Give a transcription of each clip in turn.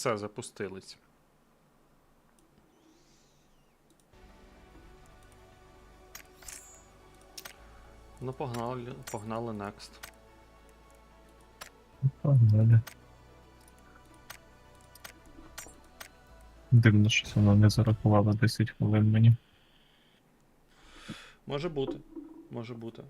Все, запустились. Ну, погнали, погнали next. Погнали. Дивно, що воно не зарахувало 10 хвилин мені. Може бути. Може бути.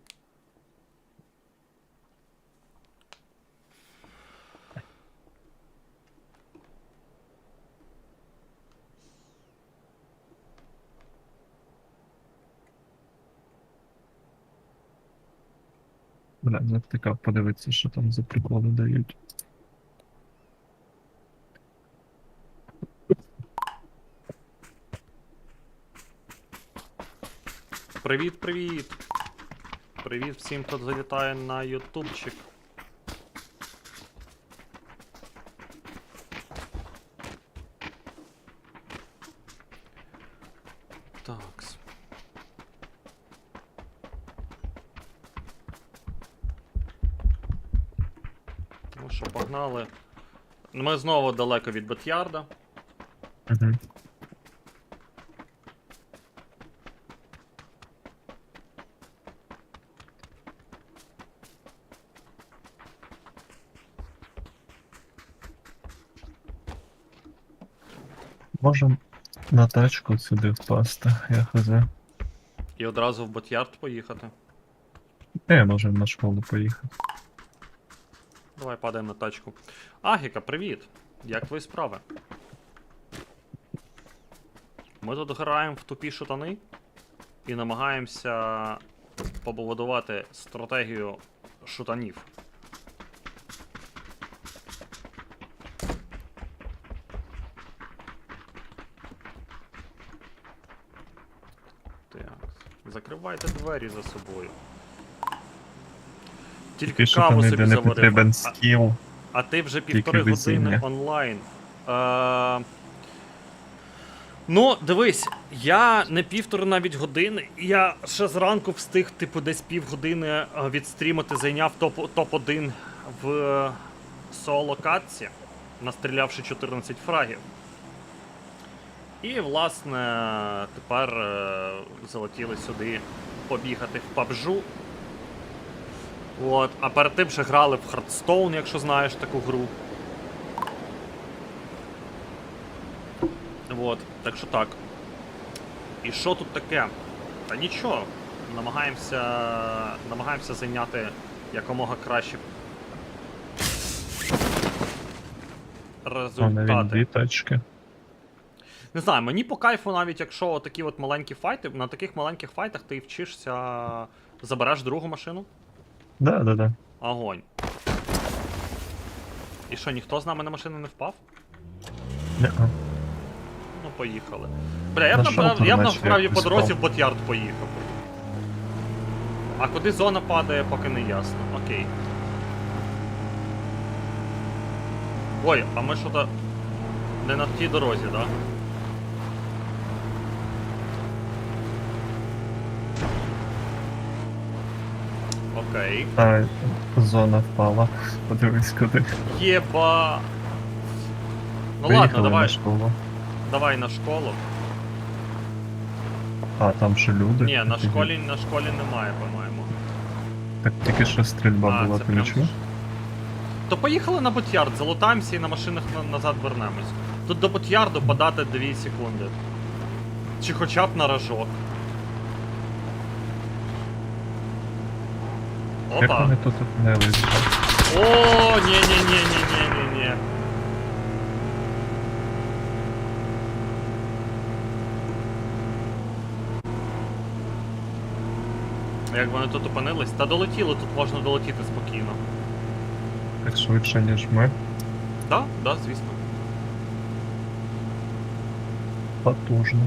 Бля, не втикав подивитися, що там за приколи дають. Привіт, привіт! Привіт всім, хто залітає на ютубчик. Такс. Ну що, погнали. Ми знову далеко від Бетярда. Угу. Можем на тачку сюди впасти, я хз. І одразу в Бетярд поїхати. Не, можемо на школу поїхати. Падаємо на тачку. Агіка, привіт! Як твої справи? Ми тут граємо в тупі шутани і намагаємося побудувати стратегію шутанів. Так. Закривайте двері за собою. Тільки Пише каву собі не заварив. потрібен А- скіл. а ти вже Тільки півтори години онлайн. Е... Ну, дивись, я не півтори навіть години. Я ще зранку встиг, типу, десь півгодини е, відстрімити, зайняв топ- топ-1 в е, соло-катці, настрілявши 14 фрагів. І, власне, тепер е, залетіли сюди побігати в PUBG. От, а перед тим ще грали в Hearthstone, якщо знаєш таку гру. От, так що так. І що тут таке? Та нічого. Намагаємося. Намагаємося зайняти якомога краще результати. тачки. Не знаю, мені по кайфу, навіть якщо такі от маленькі файти, на таких маленьких файтах ти вчишся. Забереш другу машину. Да, да, да. Огонь. І що, ніхто з нами на машину не впав? Не-а. Ну, поїхали. Бля, я б На направ... шелтер я б наче насправді якось по дорозі в Ботярд поїхав. А куди зона падає, поки не ясно. Окей. Ой, а ми що то не на тій дорозі, да? Окей. А, зона впала. Подивись куди. Єба. Ну ладно, давай, на школу. давай на школу. А, там ще люди. Ні, на школі, на школі немає, по-моєму. Так тільки що стрільба А, була, це ти прям чув? То поїхали на Ботярд, залутаємося і на машинах на- назад вернемось. Тут до Ботярду подати 2 секунди. Чи хоча б на рожок. Як Опа! вони тут опинились? О, ні ні ні ні ні ні ні Як вони тут опинились? Та долетіли, тут можна долетіти спокійно. Так швидше, ніж ми. Да, да, звісно. Потужно.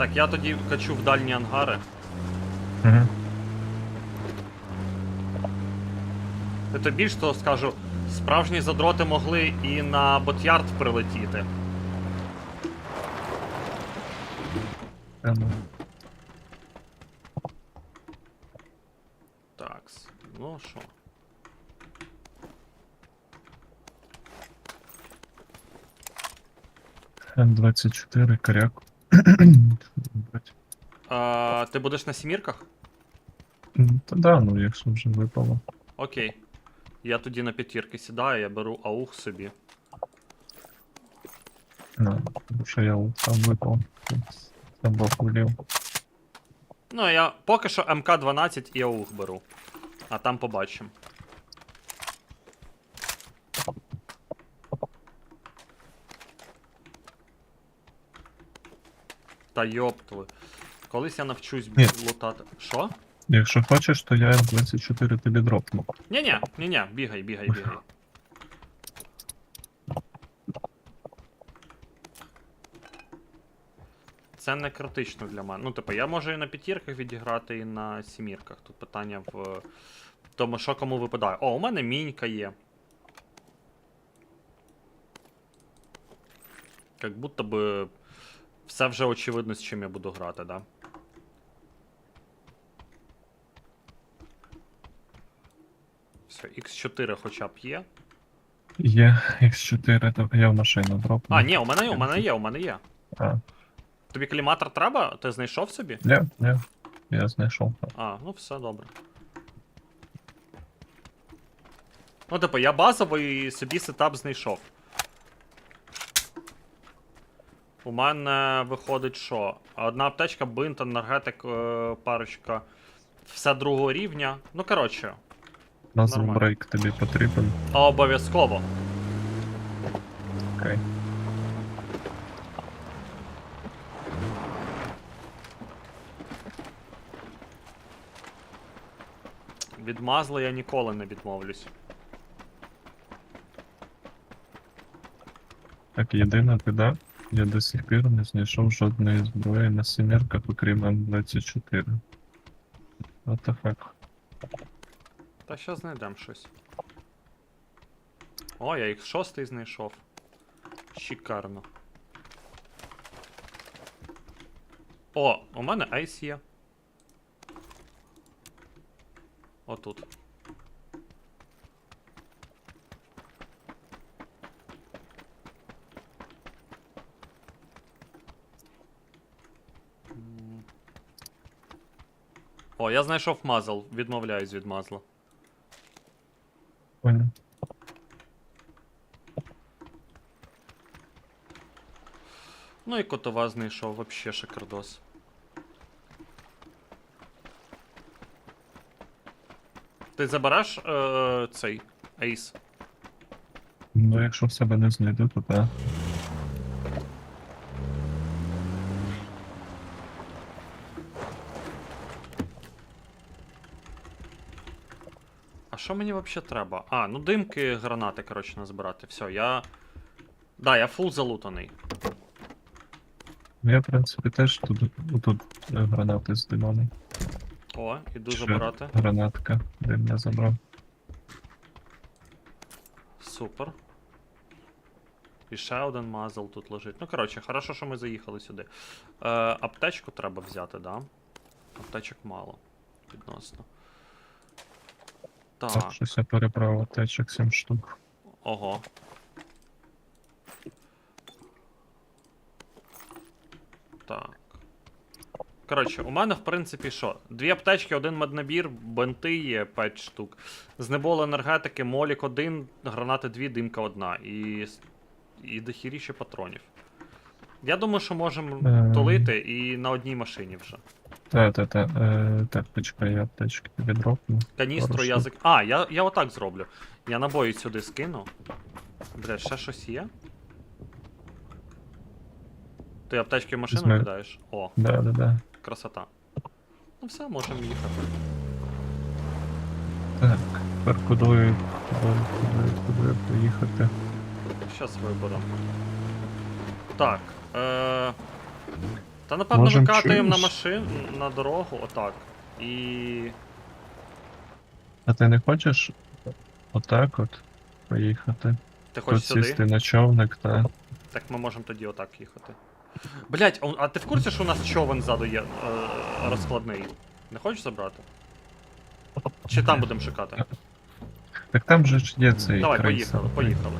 Так, я тоді качу в дальні ангари. Угу. Тобі більш того скажу, справжні задроти могли і на Ботярд прилетіти. Прямо. Ну що? М24, коряк. А, ти будеш на сімірках? Та да, ну якщо вже випало. Окей. Я тоді на п'ятірки сідаю, я беру аух собі. Ну, тому що я там випав. Там бок влів. Ну, я поки що МК-12 і аух беру. А там побачимо. Та йоптли. Колись я навчусь Ні. лутати. Що? Якщо хочеш, то я М24 тобі дропну. Ні-ні, ні-ні, бігай, бігай, бігай. Це не критично для мене. Ну, типу, я можу і на п'ятірках відіграти, і на сімірках. Тут питання в тому, що кому випадає. О, у мене мінька є. Як будто би все вже очевидно, з чим я буду грати, да? Все, X4 хоча б є. Є X4, то я в машину дропну. А, ні, у мене є, у мене є, у мене є. А, Тобі коліматор треба? Ти знайшов собі? ні, ні. Я знайшов. А, ну все добре. Ну, типу, я базовий собі сетап знайшов. У мене виходить що? Одна аптечка, бинт, енергетик, е, парочка. Все другого рівня. Ну, коротше, Назв брейк тобі потрібен. обов'язково. Окей. Від мазла я ніколи не відмовлюсь. Так, єдина біда, я до сих пір не знайшов жодної зброї на сімерках, окрім М24. What the fuck? Та що знайдемо щось. О, я їх шостий знайшов. Шикарно. О, у мене айс є. Отут. О, я знайшов мазл. Відмовляюсь від мазла. Понял. Ну і котова знайшов, вообще шикардос. Ти забереш е, цей ейс? Ну, якщо в себе не знайду, то так. Що мені взагалі треба? А, ну димки, гранати, коротше, назбирати. Все, я. Да, я фул залутаний. Ну, Я, в принципі, теж тут, тут е, гранати з димами. О, іду Ще забирати. Гранатка, дим я забрав. Супер. І ще один мазл тут лежить. Ну, коротше, хорошо, що ми заїхали сюди. Е, аптечку треба взяти, да? Аптечок мало. Відносно. Так. Так, щось я переправив течок 7 штук. Ого. Так. Коротше, у мене, в принципі, що? Дві аптечки, один меднабір, бенти є 5 штук. Знебол енергетики, молік 1, гранати 2, димка 1. І, і дохіріше патронів. Я думаю, що можемо Ем. тулити і на одній машині вже. Та, та, та, е, так, почекай, я аптечки тобі дропну. Каністру я зак... А, я, я отак зроблю. Я набої сюди скину. Бля, ще щось є? Ти аптечки в машину Візьми. кидаєш? О, Да, да, да. красота. Ну все, можемо їхати. Так, тепер куди, куди, куди, куди поїхати? Щас виберемо. Так. Е... Та напевно Можем викатуємо на чуєш? машин на дорогу, отак. І. А ти не хочеш отак от поїхати? Ти хочеш Тут сюди? сісти на човник, та. Так ми можемо тоді отак їхати. Блять, а, а ти в курсі, що у нас човен ззаду є е, розкладний? Не хочеш забрати? Чи там будемо шукати? Так там же ж є цей Давай, крейсер. поїхали, поїхали.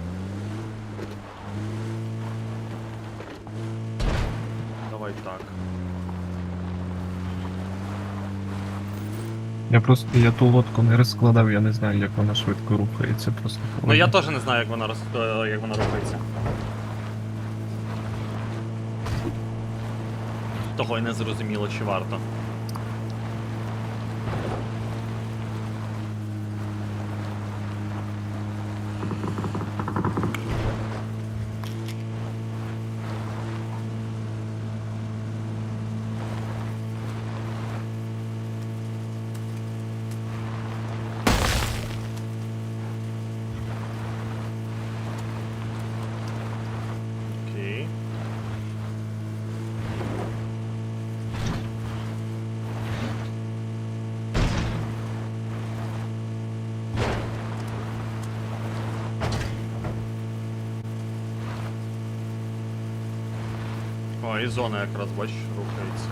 Я просто я ту лодку не розкладав, я не знаю, як вона швидко рухається, просто. Ну я теж не знаю, як вона роз... е, як вона рухається. Того й не зрозуміло, чи варто. І зона якраз, бачиш, рухається.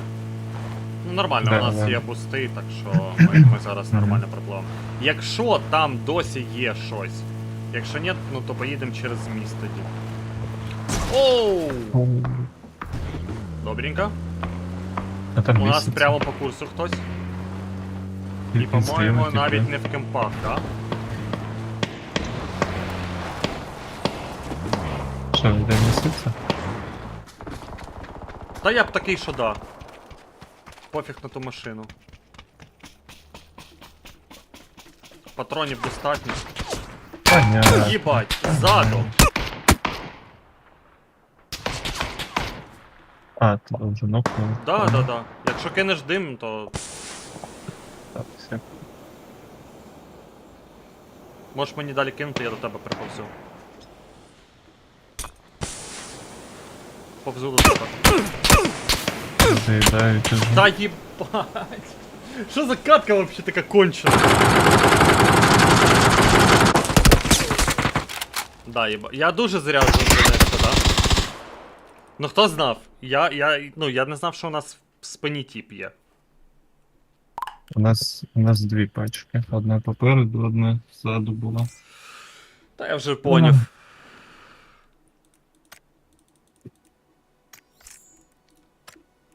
Ну, нормально, Да, у нас да. є бусти, так що ми, ми зараз нормально пропливемо. Якщо там досі є щось, якщо ні, ну то поїдемо через міст тоді. Оу! Добренько. А там У нас місяць. прямо по курсу хтось. І, по-моєму, навіть типу. не в кемпах, так? Що, йде місяця? Та я б такий, що да. Пофіг на ту машину. Патронів достатньо. Понятно. Їбать, ззаду. А, ти вже нокнув. Да, да, да. Якщо кинеш дим, то Так, все. можеш мені далі кинути, я до тебе приповзу. Повзу до тебе. Заїдають уже. Та їбать! Що за катка вообще така кончена? Да, єба. Я дуже зря зупинився, да? Ну хто знав? Я, я, ну, я не знав, що у нас в спині тіп є. У нас, у нас дві пачки. Одна попереду, одна ззаду була. Та я вже поняв.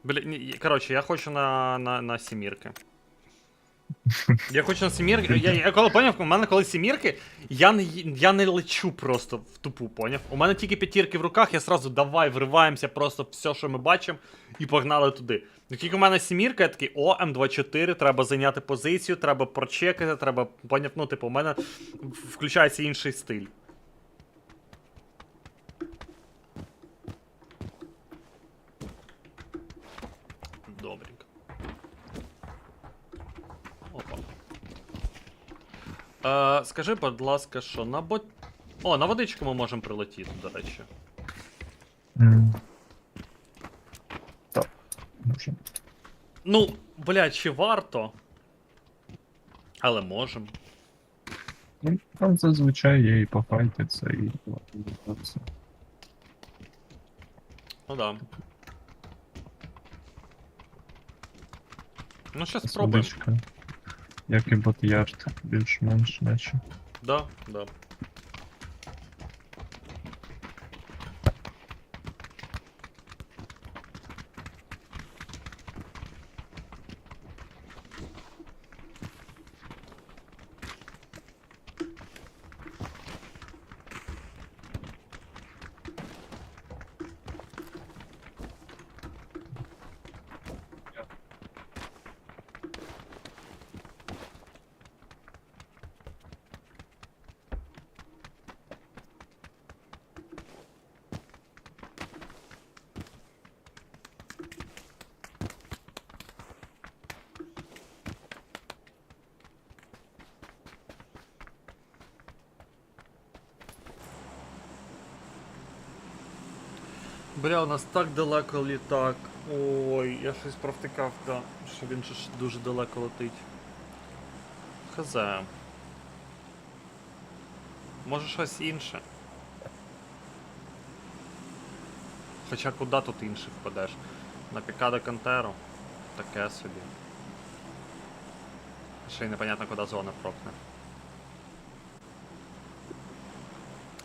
Бля, ні, коротше, я хочу на, на, на сімірки. Я хочу на сімірки. Я, я коли поняв, у мене коли сімірки, я не, я не лечу просто в тупу, поняв? У мене тільки п'ятірки в руках, я сразу давай, вриваємося просто все, що ми бачимо, і погнали туди. Як тільки у мене сімірка, я такий, о, М24, треба зайняти позицію, треба прочекати, треба, поняв, ну, типу, у мене включається інший стиль. Добренько. Опа. Е, скажи, будь ласка, що на бот. О, на водичку ми можемо прилетіти, до речі. Так, може. Ну, блядь, чи варто? Але можемо. Ну, там зазвичай є і пофайтиться, і. Ну да. Ну, щас спробуємо. Водичка. Як і бот-ярд, більш-менш наче. Да, да. Бля, у нас так далеко літак. Ой, я щось провтикав, да, що він ж дуже далеко летить. Хз. Може щось інше. Хоча куди тут інше впадеш? На Пікадо Кантеро? Таке собі. Ще й непонятно, куди зона прокне.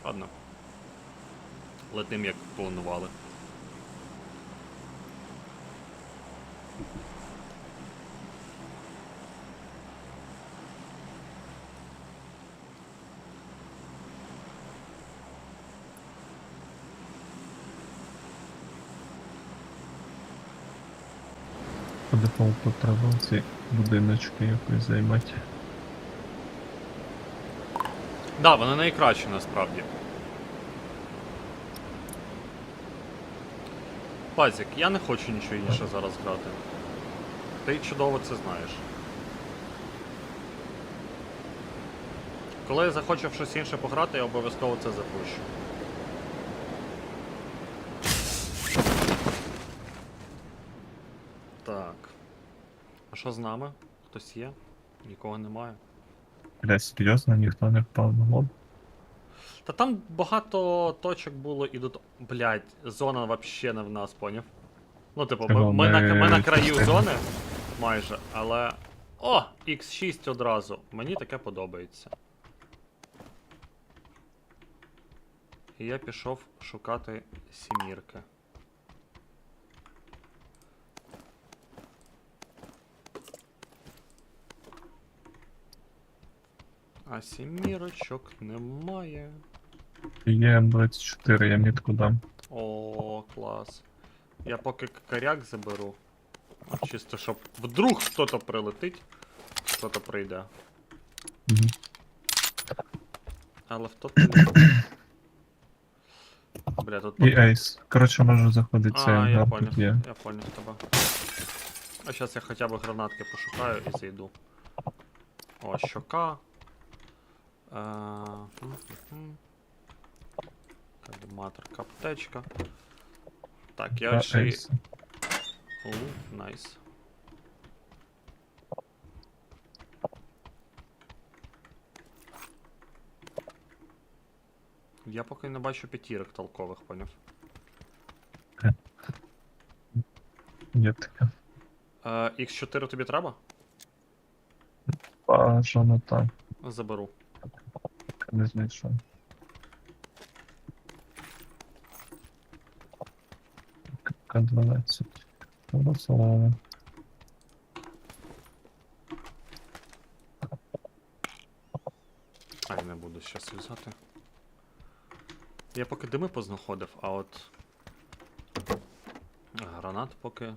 Ладно. Летим, як планували. По дефолту треба ці будиночки якось займати. Да, вони найкращі насправді. Пазік, я не хочу нічого інше зараз грати. Ти чудово це знаєш. Коли я захочу в щось інше пограти, я обов'язково це запущу. Так. А що з нами? Хтось є? Нікого немає. Бля, серйозно, ніхто не впав на лоб. Та там багато точок було і до. Блять, зона вообще не в нас, поняв? Ну, типу, ми, ми, на, ми на краю зони майже, але. О! X6 одразу. Мені таке подобається. І я пішов шукати сімірки. А сімірочок немає. Є М24, я мітку дам. О, клас. Я поки коряк заберу. Чисто, щоб вдруг хто-то прилетить, хто-то прийде. Мгм. Але в тот не Бля, тут І Ейс. Коротше, можу заходити цей А, я ангар, понял, тут є. я понял тебе. А зараз я хоча б гранатки пошукаю і зайду. О, щока. Е, м, м. Каліматорка, аптечка. Так, я Та ще. Ейс. У, найс. Я поки не бачу п'ятірок толкових, поняв. Є таке. Е, X4 тобі треба? Бажано так. Заберу. Не знайшов. К12. Голосово. А, я не буду щас в'язати. Я поки дими познаходив, а от. Гранат поки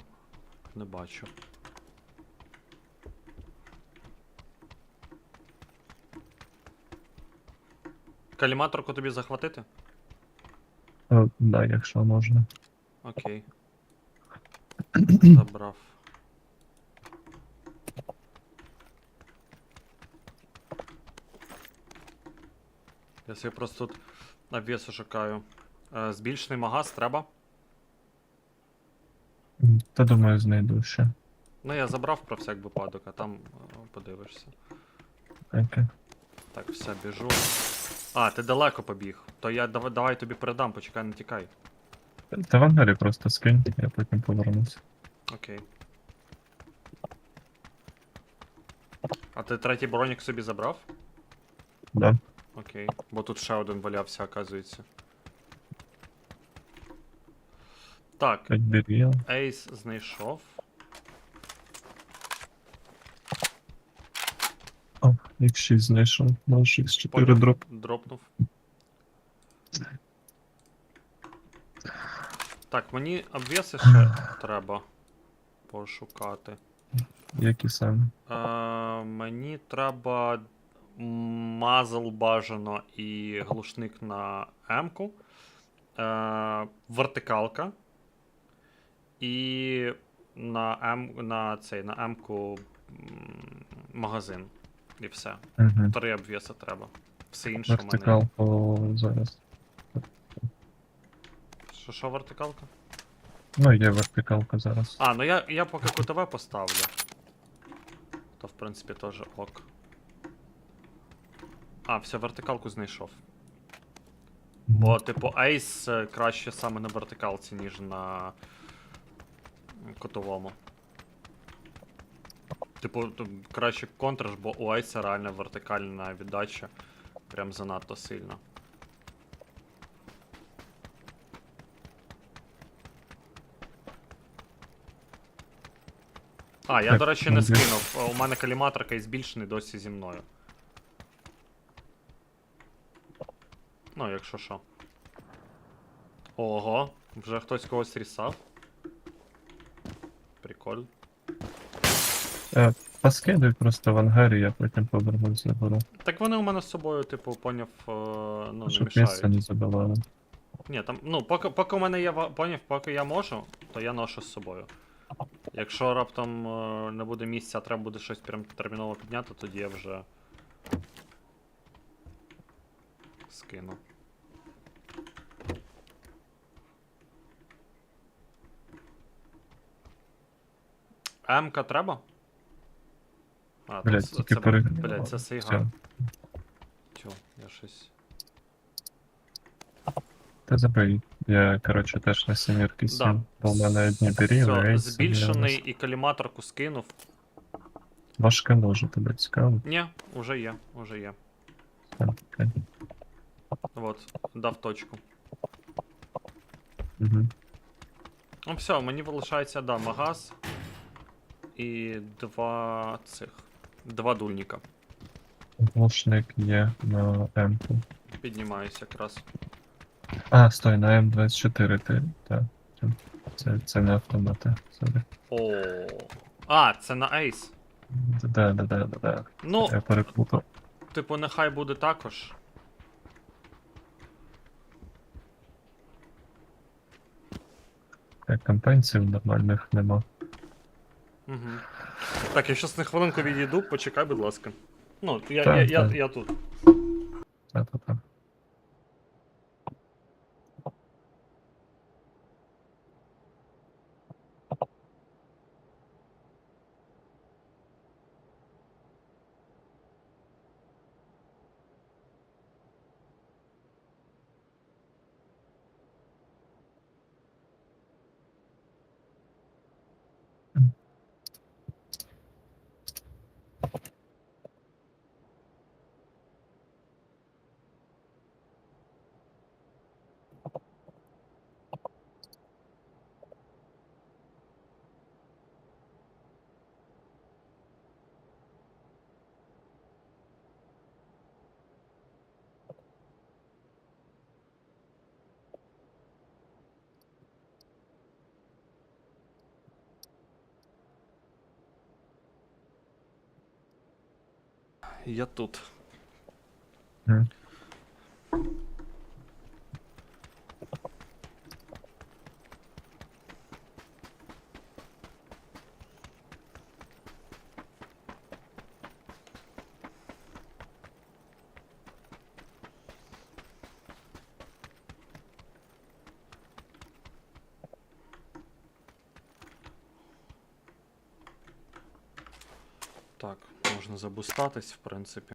не бачу. Каліматорку тобі захватити? О, да, якщо можна. Окей. Забрав. Я собі просто тут обвісу шукаю. Е, збільшений магаз треба. Та думаю, знайду ще. Ну я забрав про всяк випадок, а там е, подивишся. Окей. Так, все, біжу. А, ти далеко побіг. То я давай, давай тобі передам, почекай, не тікай. Та в ангарі просто скинь, я потім повернусь. Окей. А ти третій бронік собі забрав? Да. Окей. Бо тут ще один валявся, оказується. Так, 5. Ейс знайшов. О, X6 знайшов. Наш X4 дроп. Дропнув. Так, мені обвіси ще треба пошукати. Які саме? Е, мені треба мазл бажано і глушник на М-ку. Е, вертикалка. І на М на цей на М-ку магазин. І все. Угу. Три обвіси треба. Все інше в мене. Вертикал по зараз. Що, що вертикалка? Ну, є вертикалка зараз. А, ну я, я поки кутове поставлю. То в принципі теж ок. А, все, вертикалку знайшов. Бо, типу, Ейс е, краще саме на вертикалці, ніж на м, кутовому. Типу, краще контраш, бо у Айса реально вертикальна віддача. Прям занадто сильно. А, я, Так, до речі, не ну, скинув. У мене каліматорка і збільшений досі зі мною. Ну, якщо що. Ого, вже хтось когось рісав. Прикольно. Е, Поскидуй просто в ангарі, я потім повернусь заберу. Так вони у мене з собою, типу, поняв, е, ну, не Щоб місце мішають. не забивали. Ні, там, ну, поки, поки у мене є поняв, поки я можу, то я ношу з собою. Якщо раптом е, не буде місця, а треба буде щось прям терміново підняти, тоді я вже скину. М-ка треба? А, Блядь, це, це, блядь, це сейга. Тю, я щось. Та забий. Я, коротше, теж на сімірки сів. Да. В мене одні беріли, Все, рейси, збільшений і каліматорку скинув. Важке ноже тебе цікаво. Ні, уже є, уже є. Так, окей. Вот, дав точку. Угу. Ну все, мені залишається, да, магаз і два цих. Два дульника. Глушник є на М-ку. Піднімаюсь якраз. А, стой, на М24 ти. Так. Це, це не автомати. Сорі. О. А, це на Ace. Да, да, да, да, да. Ну, Я переплутав. типу, нехай буде також. Як компенсів нормальних нема. Угу. Так, я щас на хвилинку відійду, почекай, будь ласка. Ну, я, Так, я, я, так. я тут. Та, Я тут. Так, можна забустатись, в принципі.